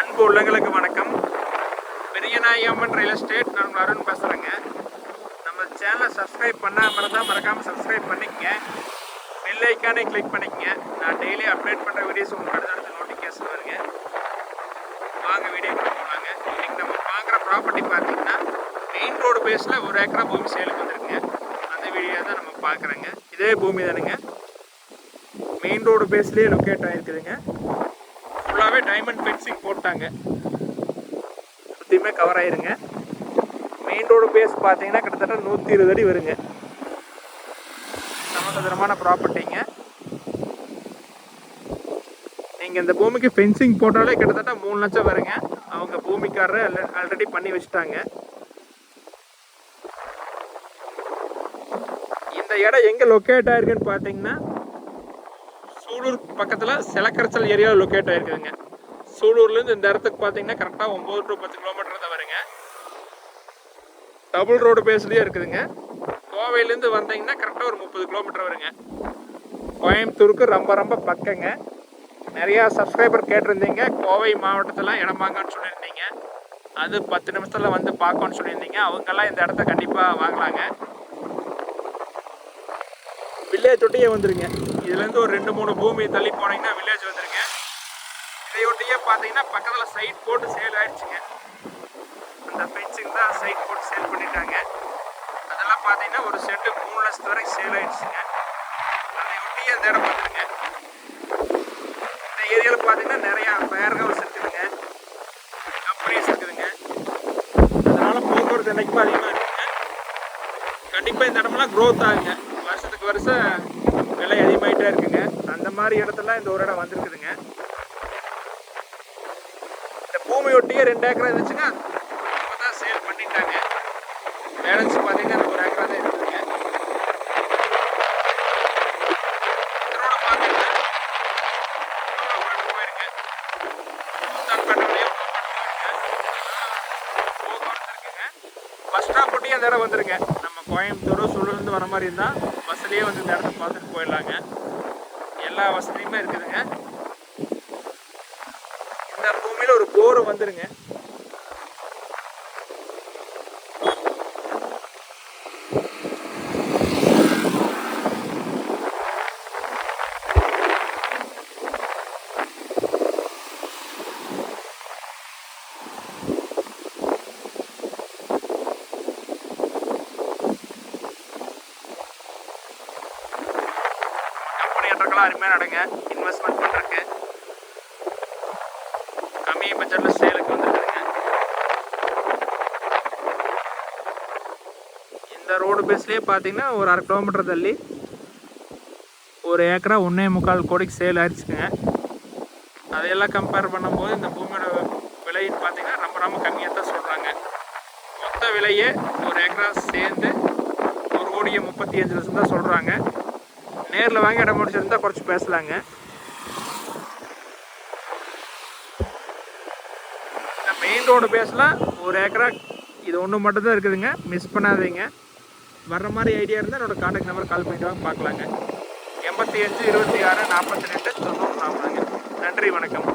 அன்பு உள்ளங்களுக்கு வணக்கம். பெரியநாயம்மன் ரியல் எஸ்டேட் நான் உங்கள் அருண் பேசுகிறேங்க நம்ம சேனலை சப்ஸ்கிரைப் பண்ணாமல் இருந்தால் மறக்காமல் சப்ஸ்கிரைப் பண்ணிக்கங்க. பெல் ஐக்கானே கிளிக் பண்ணிக்கங்க. நான் டெய்லி அப்டேட் பண்ணுற வீடியோஸ் உங்களுக்கு அடுத்தடுத்து நோட்டிஃபிகேஷன் வருங்க. வாங்க வீடியோ போகலாங்க இன்றைக்கி நம்ம பார்க்குற ப்ராப்பர்ட்டி பார்த்தீங்கன்னா மெயின் ரோடு பேஸில் ஒரு ஏக்கரா பூமி சேலுக்கு வந்துருக்குங்க. அந்த வீடியோ தான் நம்ம பார்க்குறேங்க. இதே பூமி தானுங்க. மெயின் ரோடு பேஸ்லேயே லொக்கேட் ஆகிருக்குதுங்க ஃபுல்லாகவே டைமண்ட் ஃபென்சிங் போட்டாங்க. சுற்றியுமே கவர் ஆயிருங்க. மெயின் ரோடு பேஸ் பார்த்தீங்கன்னா கிட்டத்தட்ட நூற்றி இருபது அடி வருங்க. சமசதுரமான ப்ராப்பர்ட்டிங்க நீங்கள் இந்த பூமிக்கு ஃபென்சிங் போட்டாலே கிட்டத்தட்ட மூணு லட்சம் வருங்க. அவங்க பூமிக்காரர் ஆல்ரெடி பண்ணி வச்சுட்டாங்க. இந்த இடம் எங்கே லொக்கேட் ஆயிருக்குன்னு பார்த்தீங்கன்னா சூலூர் பக்கத்தில் சிலக்கரச்சல் ஏரியாவில் லொக்கேட் ஆயிருக்குதுங்க. சூலூர்லேருந்து இந்த இடத்துக்கு பார்த்தீங்கன்னா கரெக்டாக ஒம்பது டு பத்து கிலோமீட்டர் தான் வருங்க. டபுள் ரோடு பேஸ்லேயே இருக்குதுங்க. கோவையிலேருந்து வந்தீங்கன்னா கரெக்டாக ஒரு முப்பது கிலோமீட்டர் வருங்க. கோயம்புத்தூருக்கு ரொம்ப ரொம்ப பக்கங்க. நிறையா சப்ஸ்கிரைபர் கேட்டிருந்தீங்க. கோவை மாவட்டத்தில் இடமாங்கன்னு சொல்லியிருந்தீங்க. அது பத்து நிமிஷத்தில் வந்து பார்க்கணும்னு சொல்லியிருந்தீங்க. அவங்கெல்லாம் இந்த இடத்த கண்டிப்பாக வாங்கலாங்க. வில்லேஜ் ஒட்டியே வந்துருங்க. இதுலேருந்து ஒரு ரெண்டு மூணு பூமி தள்ளி போனீங்கன்னா வில்லேஜ் வந்துருங்க. இதையொட்டியே பார்த்தீங்கன்னா பக்கத்தில் சைட் போட்டு சேல் ஆயிடுச்சுங்க. அந்த ஃபென்சிங் தான் சைட் போட்டு சேல் பண்ணிட்டாங்க. அதெல்லாம் பார்த்தீங்கன்னா ஒரு செட்டு மூணு லட்சத்து வரைக்கும் சேல் ஆயிடுச்சுங்க. அதையொட்டியே இந்த இடம் வந்துருங்க இந்த ஏரியாவில் பார்த்தீங்கன்னா நிறையா ஃபயர் ஹவுஸ் இருக்குதுங்க. கம்பெனிஸ் இருக்குதுங்க. அதனால் போக்குவரத்து என்றைக்குமே அதிகமாக இருக்குங்க. கண்டிப்பாக இந்த இடமெல்லாம் க்ரோத் ஆகுங்க. வருஷத்துக்கு வருஷம் விலை அதிகமாயிட்டே இருக்குங்க. அந்த மாதிரி இடத்துல இந்த ஒரு இடம் வந்திருக்குதுங்க. இந்த பூமி ஒட்டியே ரெண்டு ஏக்கரா இருந்துச்சுங்க. இப்போ தான் சேல் பண்ணிட்டாங்க. பேலன்ஸ் பார்த்தீங்கன்னா இந்த ஒரு ஏக்கரா தான் இருக்குதுங்க. பஸ் ஸ்டாப் ஒட்டியே அந்த இடம் வந்துருங்க நம்ம கோயம்புத்தூர் சூழலேருந்து வர மாதிரி இருந்தால் பஸ்லேயே வந்து இந்த இடத்த பார்த்துட்டு போயிடலாங்க. எல்லா வசதியுமே இருக்குதுங்க. இந்த பூமியில் ஒரு போர் வந்துடுங்க ஏற்றக்கெல்லாம் அருமையாக நடங்க. இன்வெஸ்ட்மெண்ட் பண்ணுறதுக்கு கம்மி பட்ஜெட்டில் சேலுக்கு வந்துருக்குதுங்க. இந்த ரோடு பேஸ்லேயே பார்த்தீங்கன்னா ஒரு அரை கிலோமீட்டர் தள்ளி ஒரு ஏக்கரா ஒன்றே முக்கால் கோடிக்கு சேல் ஆயிடுச்சுங்க அதையெல்லாம் கம்பேர் பண்ணும்போது இந்த பூமியோட விலைன்னு பார்த்தீங்கன்னா ரொம்ப ரொம்ப கம்மியாக தான் சொல்கிறாங்க மொத்த விலையே ஒரு ஏக்கரா சேர்ந்து ஒரு கோடியே முப்பத்தி அஞ்சு லட்சம் தான் சொல்கிறாங்க நேரில் வாங்கி இடம் முடிச்சிருந்தா குறைச்சி பேசலாங்க. மெயின் ரோடு பேசலாம். ஒரு ஏக்கரா இது ஒன்று மட்டும் தான் இருக்குதுங்க. மிஸ் பண்ணாதீங்க. வர்ற மாதிரி ஐடியா இருந்தால் என்னோட காண்டாக்ட் நம்பர் கால் பண்ணிட்டு வாங்க பார்க்கலாங்க. எண்பத்தி அஞ்சு இருபத்தி ஆறு நாற்பத்தி ரெண்டு தொண்ணூறு நாற்பதுங்க நன்றி வணக்கம்.